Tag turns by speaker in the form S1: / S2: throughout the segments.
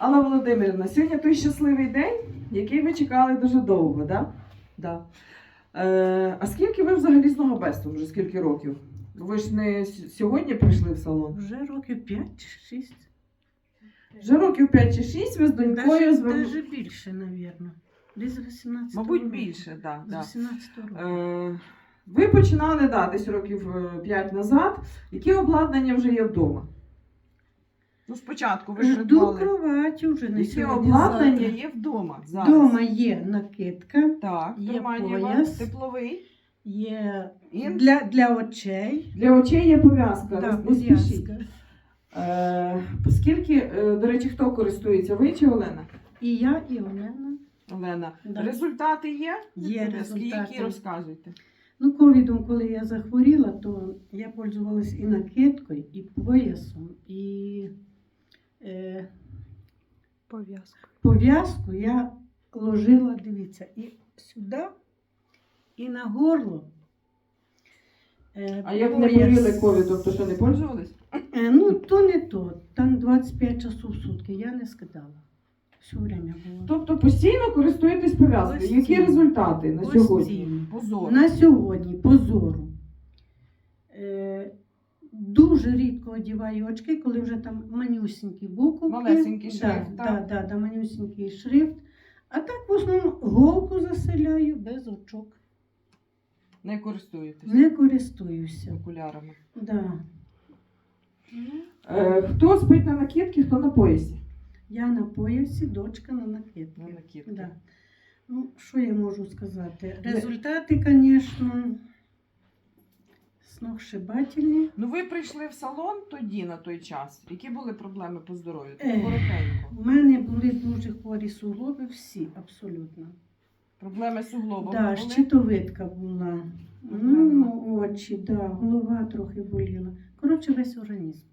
S1: Алла Володимирівна, сьогодні той щасливий день, який ви чекали дуже довго, да? Да. Е, а скільки ви взагалі з ногобестом? Вже скільки років? Ви ж не с- сьогодні прийшли в салон?
S2: Вже років 5-6.
S1: Вже років 5 чи 6 ви з донькою звернули.
S2: Даже більше, мабуть. Десь з 18
S1: Мабуть, більше, так.
S2: З
S1: Да,
S2: 18
S1: да.
S2: років.
S1: Е, ви починали да, десь років 5 назад. Які обладнання вже є вдома? Ну, спочатку ви
S2: Жду
S1: придбали.
S2: кроваті вже на
S1: Які
S2: сьогодні.
S1: обладнання є вдома зараз?
S2: Дома є накидка,
S1: Так,
S2: Є пояс.
S1: тепловий.
S2: є
S1: І
S2: для, для очей.
S1: для очей є пов'язка.
S2: Да,
S1: не спішіть.
S2: пов'язка.
S1: Е, скільки, е, до речі, хто користується? Ви чи Олена?
S2: І я, і Олена.
S1: Олена.
S2: Да.
S1: Результати є?
S2: Є
S1: Які
S2: результати.
S1: розказуйте?
S2: Ну, ковідом, коли я захворіла, то я пользувалась і накидкою, і поясом, і е,
S3: Пов'язка.
S2: пов'язку я ложила, дивіться, і сюди, і на горло. Е,
S1: А як не
S2: пояс.
S1: боліли ковідом, то що не пользувались?
S2: Е, ну, то не то. Там 25 часов в сутки. Я не скидала. Все время було.
S1: Тобто постійно користуєтесь пов'язкою. Які
S2: Постійно.
S1: результати на сьогодні?
S2: Постійно.
S1: Позор.
S2: На сьогодні позору. Е, дуже рідко одіваю очки, коли вже там манюсінькі буковки.
S1: Малесенький шрифт,
S2: Да,
S1: так.
S2: да, да, манюсінький шрифт. А так в основному голку заселяю без очок.
S1: Не користуєтесь
S2: Не користуюся.
S1: окулярами.
S2: Да.
S1: Е, хто спить на накидці, хто на поясі?
S2: Я на поясі, дочка на накидці.
S1: На накидці.
S2: Да. Ну, що я можу сказати? Результати, звісно, сногсшибательні.
S1: Ну ви прийшли в салон тоді на той час. Які були проблеми по здоров'ю? Так коротенько.
S2: У мене були дуже хворі суглоби, всі абсолютно.
S1: Проблеми з суглобом
S2: Да,
S1: були?
S2: щитовидка була, ну, очі, да, голова трохи боліла. Коротше, весь організм.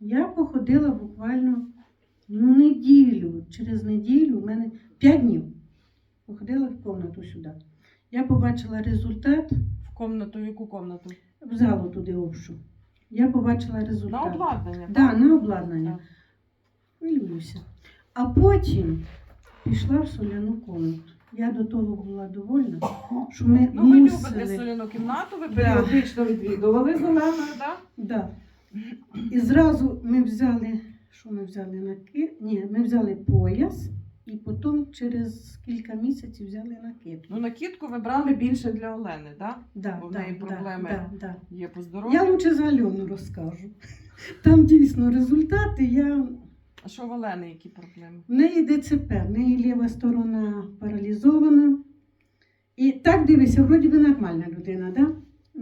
S2: Я походила буквально ну, неділю. Через неділю, у мене 5 днів. Походила в кімнату сюди. Я побачила результат
S1: комнату, в яку комнату?
S2: в залу туди обшу. Я побачила результат.
S1: На обладнання.
S2: Да,
S1: так?
S2: на обладнання.
S1: Так.
S2: Хвилююся. А потім пішла в соляну комнату. Я до того була довольна, що ми
S1: Ну, ви
S2: мусили.
S1: любите соляну кімнату, ви
S2: Да.
S1: відвідували з Оленою, так?
S2: Да. І зразу ми взяли, що ми взяли на. Ні, ми взяли пояс, і потім через кілька місяців взяли накидку.
S1: Ну, накидку ви брали більше для Олени, так?
S2: Да,
S1: бо в
S2: да,
S1: неї
S2: да,
S1: проблеми.
S2: Да, да.
S1: Є по
S2: Я лучше за Альону розкажу. Там дійсно результати. Я...
S1: А що в Олени які проблеми?
S2: В неї ДЦП, в неї ліва сторона паралізована. І так дивися, вроді би нормальна людина, да?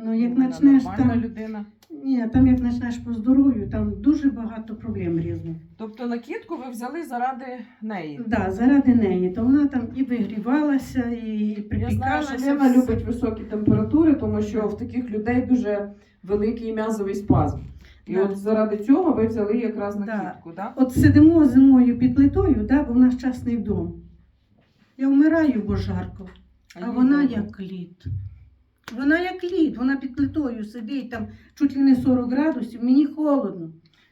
S2: Ну, як
S1: Вона
S2: почнеш
S1: нормальна
S2: там,
S1: людина.
S2: ні, там як почнеш по здоров'ю, там дуже багато проблем різних.
S1: Тобто накидку ви взяли заради неї.
S2: Да, заради неї, то вона там і вигрівалася, і
S1: Я знаю,
S2: припікалася.
S1: що Лена любить високі температури, тому що в таких людей дуже великий м'язовий спазм. І
S2: Да.
S1: от заради цього ви взяли якраз
S2: Да.
S1: накидку, так?
S2: От сидимо зимою під плитою, да, бо в нас частний дом. Я вмираю, бо жарко. А
S1: їй
S2: вона
S1: добре.
S2: як лід. Вона як лід, вона під плитою сидить там чуть ли не 40 градусів, мені холодно.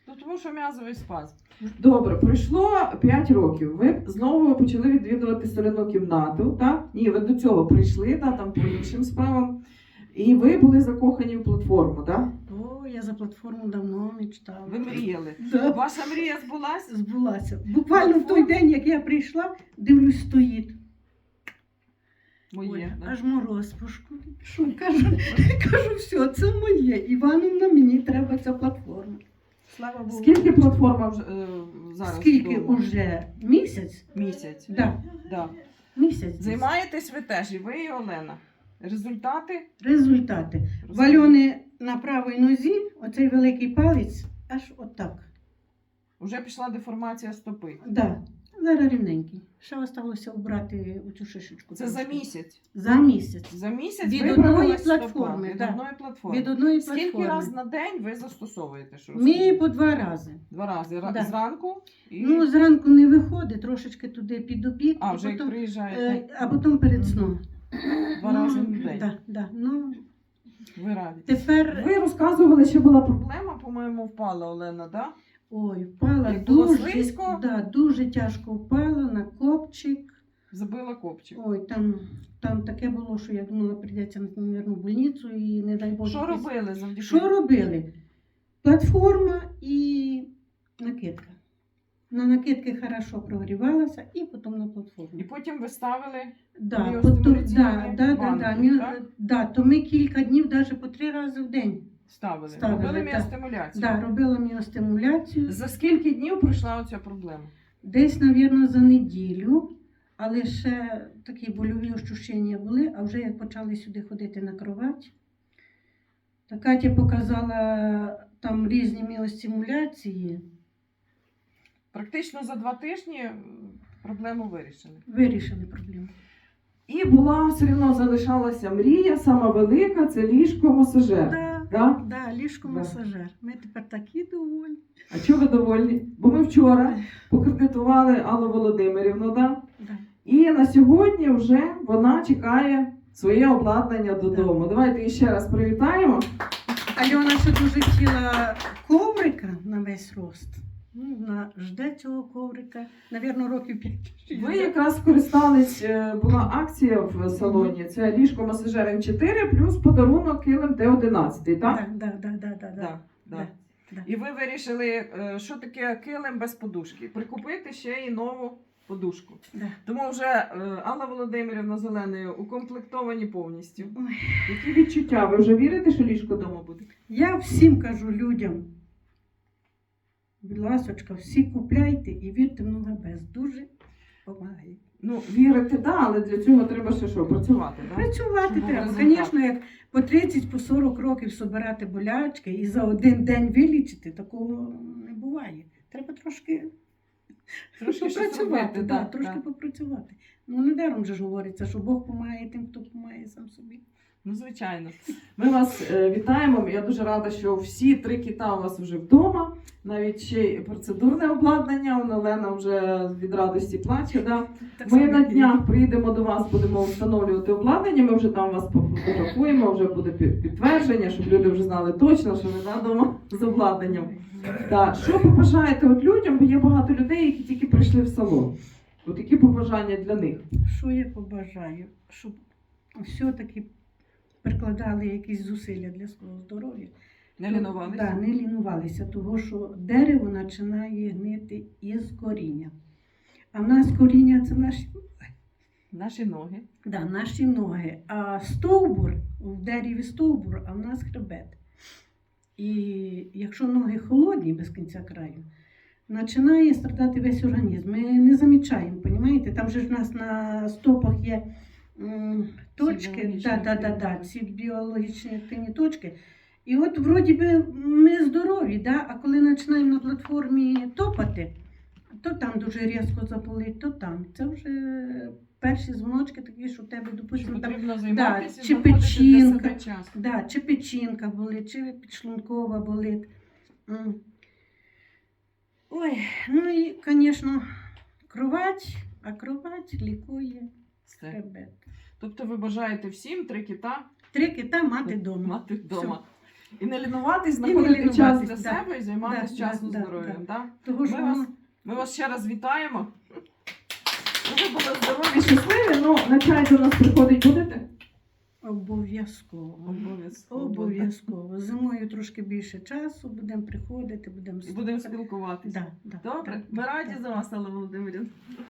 S1: Ну, тому що м'язовий спазм. Добре, пройшло 5 років. Ви знову почали відвідувати соляну кімнату, так? Ні, ви до цього прийшли, да, там по іншим справам. І ви були закохані в платформу, так?
S2: О, я за платформу давно мечтала.
S1: Ви мріяли.
S2: Да.
S1: Ваша мрія збулась?
S2: Збулася. Буквально в той день, як я прийшла, дивлюсь, стоїть. Ой,
S1: Моє. да?
S2: аж мороз по шкурі. Що кажу, кажу, все, це моє. Івановна, мені треба ця платформа. Слава Богу.
S1: Скільки платформа вже е, зараз?
S2: Скільки
S1: вдома?
S2: уже? Місяць?
S1: Місяць.
S2: Да.
S1: Да.
S2: Місяць. десь.
S1: Займаєтесь ви теж, і ви, і Олена. Результати?
S2: Результати. В Альони на правій нозі, оцей великий палець, аж отак.
S1: Вже пішла деформація стопи.
S2: Да. Зараз рівненький. Ще осталося обрати оцю шишечку.
S1: Це за місяць.
S2: За місяць.
S1: За місяць
S2: Від одної платформи,
S1: Від одної платформи.
S2: Від одної
S1: Скільки раз на день ви застосовуєте? Що
S2: Ми по два рази.
S1: Два рази.
S2: Да.
S1: Зранку і
S2: Ну, зранку не виходить, трошечки туди під обід,
S1: а, вже
S2: потім,
S1: приїжджаєте
S2: а потім перед сном.
S1: два рази на день.
S2: Да, да. Ну,
S1: Ви раді.
S2: тепер
S1: Ви розказували, що була проблема, по-моєму, впала Олена, да?
S2: Ой, впала
S1: Як було
S2: дуже,
S1: слизько?
S2: да, дуже тяжко впала на копчик.
S1: Забила копчик.
S2: Ой, там, там таке було, що я думала, прийдеться на в больницю і не дай Боже.
S1: Що
S2: якесь-
S1: робили завдяки?
S2: Що робили? Платформа і накидка. На накидки хорошо прогрівалася і потім на платформу.
S1: І потім ви ставили
S2: Да, потім, да, да, да, да,
S1: банки, так?
S2: да, то ми кілька днів навіть по три рази в день
S1: ставили.
S2: Ставили,
S1: Робили
S2: так.
S1: міостимуляцію.
S2: да, робила міостимуляцію.
S1: За скільки днів пройшла оця проблема?
S2: Десь, мабуть, за неділю, але ще такі больові ощущення були, а вже як почали сюди ходити на кровать, та Катя показала там різні міостимуляції,
S1: Практично за два тижні проблему вирішили.
S2: вирішили проблему.
S1: І була все одно залишалася мрія, сама велика це ліжко масажер.
S2: Да,
S1: Да?
S2: да, ліжко
S1: Да.
S2: масажер. Ми тепер такі доволі.
S1: А чого ви довольні? Бо ми вчора покредитували Аллу Володимирівну, да?
S2: Да.
S1: і на сьогодні вже вона чекає своє обладнання додому. Давайте її ще раз привітаємо.
S2: Альона ще дуже хотіла коврика на весь рост. Вона жде цього коврика, навірно, років 5
S1: Ви якраз скористались, е, була акція в салоні. Це ліжко масажер М4 плюс подарунок килим Т11, так?
S2: Да. Да, да. Да, да.
S1: І ви вирішили, е, що таке килим без подушки? Прикупити ще й нову подушку.
S2: Да.
S1: Тому вже е, Алла Володимирівна Зеленою укомплектовані повністю.
S2: Ой.
S1: Які відчуття? Ви вже вірите, що ліжко вдома буде?
S2: Я всім кажу людям, будь ласочка, всі купляйте і вірте в Ногабез. Дуже допомагає.
S1: Ну, вірити, да, але для цього треба ще що, працювати, да?
S2: Працювати
S1: Щоб
S2: треба.
S1: результат.
S2: Звісно, як по 30 по 40 років собирати болячки і за один день вилічити, такого не буває. Треба трошки,
S1: Трошки
S2: попрацювати. да,
S1: так,
S2: трошки
S1: да.
S2: попрацювати. Ну, недаром же ж говориться, що Бог допомагає тим, хто допомагає сам собі.
S1: Ну, звичайно. Ми вас е, вітаємо. Я дуже рада, що всі три кита у вас вже вдома. Навіть ще й процедурне обладнання. Он Олена вже від радості плаче. Да?
S2: Так
S1: Ми
S2: само,
S1: на
S2: і
S1: днях приїдемо до вас, будемо встановлювати обладнання. Ми вже там вас пофотографуємо, вже буде пі- підтвердження, щоб люди вже знали точно, що ви вдома з обладнанням. Так, що побажаєте от людям, бо є багато людей, які тільки прийшли в салон. От які побажання для них?
S2: Що я побажаю? Щоб все-таки прикладали якісь зусилля для свого здоров'я.
S1: Не лінувалися?
S2: Так, не лінувалися, тому що дерево починає гнити із коріння. А в нас коріння це наші,
S1: Наші ноги.
S2: да, наші ноги. А стовбур в дереві стовбур, а в нас хребет. І якщо ноги холодні без кінця краю, починає страдати весь організм. Ми не замічаємо, розумієте? Там же ж в нас на стопах є м, точки,
S1: біологічні
S2: да, да, да, да, ці біологічні активні точки. І от вроді би ми здорові, да? а коли починаємо на платформі топати, то там дуже різко заболить, то там. Це вже перші дзвоночки такі, що в тебе, допустимо, там
S1: займатися
S2: чи печінка. Да, чи печінка болить, чи підшлункова болить. Ой, ну і, звісно, кровать, а кровать лікує хребет.
S1: Тобто ви бажаєте всім три кита
S2: Три кита мати вдома.
S1: мати вдома. І не лінуватись, знаходити час для
S2: да.
S1: себе і займатися
S2: Да,
S1: часом
S2: да, да,
S1: здоров'ям. Да.
S2: Що
S1: Ми вас- Ми вас ще раз вітаємо. Ви були здорові, щасливі. Ну, на чай до нас приходить будете?
S2: Обов'язково.
S1: Обов'язково.
S2: Обов'язково. Зимою трошки більше часу, будемо приходити, будемо
S1: І будемо спілкуватися.
S2: Да, да,
S1: Добре, ми раді за вас, Алла Володимирівна.